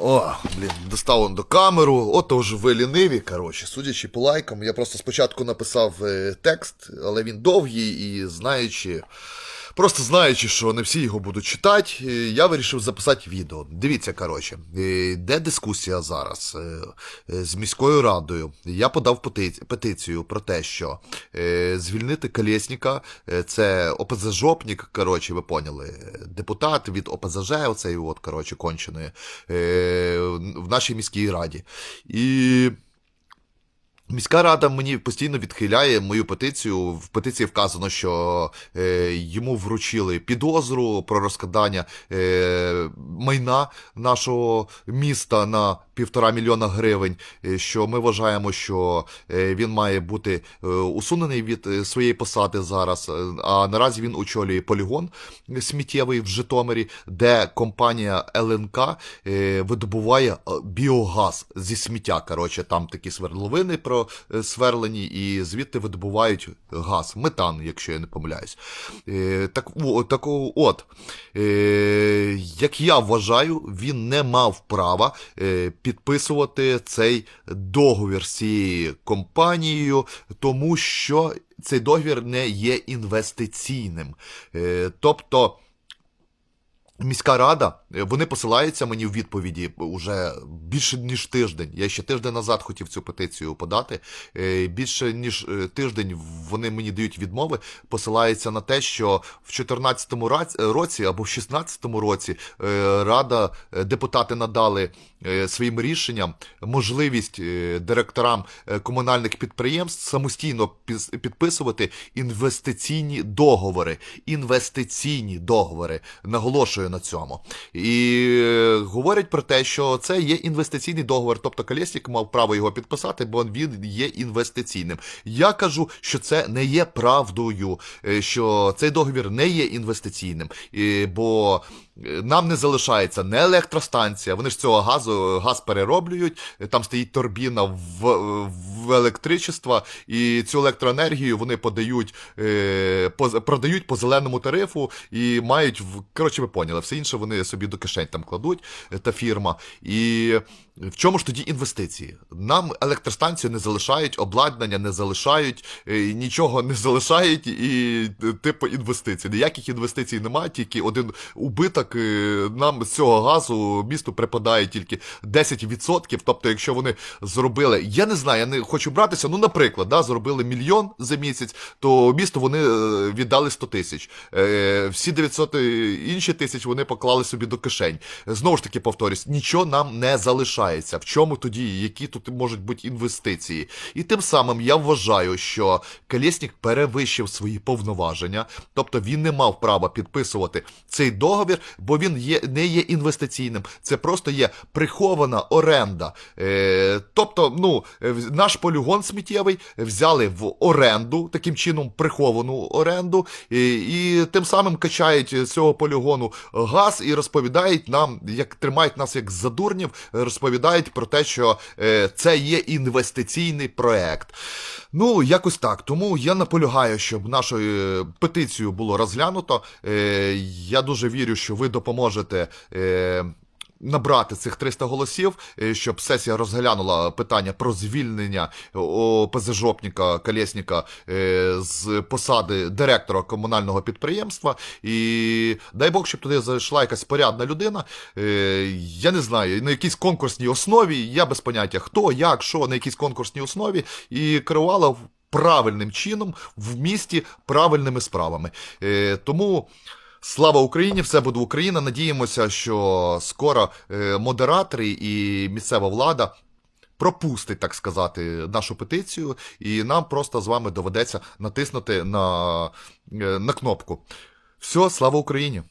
О, блін, достав он до камеру. Ото вже ви ліниві, коротше, судячи по лайкам, я просто спочатку написав е, текст, але він довгий і знаючи. Просто знаючи, що не всі його будуть читати, е, я вирішив записати відео. Дивіться, коротше, е, де дискусія зараз е, з міською радою. Я подав петицію про те, що звільнити Колєсніка, це ОПЗЖопник, коротше, ви поняли, депутат від ОПЗЖ, оцей от, коротше, конченої, в нашій міській раді. І. Міська рада мені постійно відхиляє мою петицію. В петиції вказано, що е, йому вручили підозру про розкладання е, майна нашого міста на півтора мільйона гривень. е, Що ми вважаємо, що е, він має бути е, усунений від своєї посади зараз. А наразі він очолює полігон сміттєвий в Житомирі, де компанія ЛНК видобуває біогаз зі сміття. Коротше, там такі свердловини просверлені, і звідти видобувають газ, метан, якщо я не помиляюсь. Так, так от, як я вважаю, він не мав права підписувати цей договір з цією компанією, тому що цей договір не є інвестиційним. Е, Тобто. Міська рада, вони посилаються мені в відповіді уже більше ніж тиждень. Я ще тиждень назад хотів цю петицію подати. Е, Більше ніж е, тиждень вони мені дають відмови, посилаються на те, що в 2014 році або в 2016 році е, рада, е, депутати надали е, своїм рішенням можливість е, директорам е, комунальних підприємств самостійно підписувати інвестиційні договори. Інвестиційні договори. Наголошую на цьому. І е, говорять про те, що це є інвестиційний договор, тобто Колєснік мав право його підписати, бо він є інвестиційним. Я кажу, що це не є правдою, е, що цей договір не є інвестиційним, бо е, нам не залишається не електростанція, вони ж цього газу газ перероблюють, там стоїть турбіна в, в електричество, і цю електроенергію вони подають, е, по, продають по зеленому тарифу і мають в коротше, ви поняли, все інше вони собі до кишень там кладуть, е, та фірма. І в чому ж тоді інвестиції? Нам електростанцію не залишають, обладнання не залишають, е, нічого не залишають, і е, типу інвестицій. Ніяких інвестицій немає, тільки один убиток. е, Нам з цього газу місту припадає тільки 10%. Тобто, якщо вони зробили, я не знаю, я не хочу братися. Ну, наприклад, да, зробили мільйон за місяць, то місту вони віддали 100 тисяч. Всі 900 інші тисяч вони поклали собі до кишень. Знову ж таки, повторюсь, нічого нам не залишається. В чому тоді, які тут можуть бути інвестиції? І тим самим я вважаю, що Колєснік перевищив свої повноваження, тобто він не мав права підписувати цей договір, бо він є, не є інвестиційним. Це просто є прихована оренда. Е, тобто, ну, е, наш полігон сміттєвий взяли в оренду, таким чином приховану оренду, і, і тим самим качають з цього полігону газ і розповідають нам, як тримають нас як задурнів, розповідають про те, що е, це є інвестиційний проект. Ну, якось так. Тому я наполягаю, щоб нашу е, петицію було розглянуто. Е, я дуже вірю, що ви допоможете. Е, Набрати цих 300 голосів, е, щоб сесія розглянула питання про звільнення ОПЗЖопника Колєсніка е, з посади директора комунального підприємства. І дай Бог, щоб туди зайшла якась порядна людина. Е, Я не знаю, на якійсь конкурсній основі, я без поняття хто, як, що, на якійсь конкурсній основі, і керувала правильним чином в місті правильними справами. Е, Тому. Слава Україні! Все буде Україна. Надіємося, що скоро е, модератори і місцева влада пропустить, так сказати, нашу петицію, і нам просто з вами доведеться натиснути на, е, на кнопку. Все, слава Україні!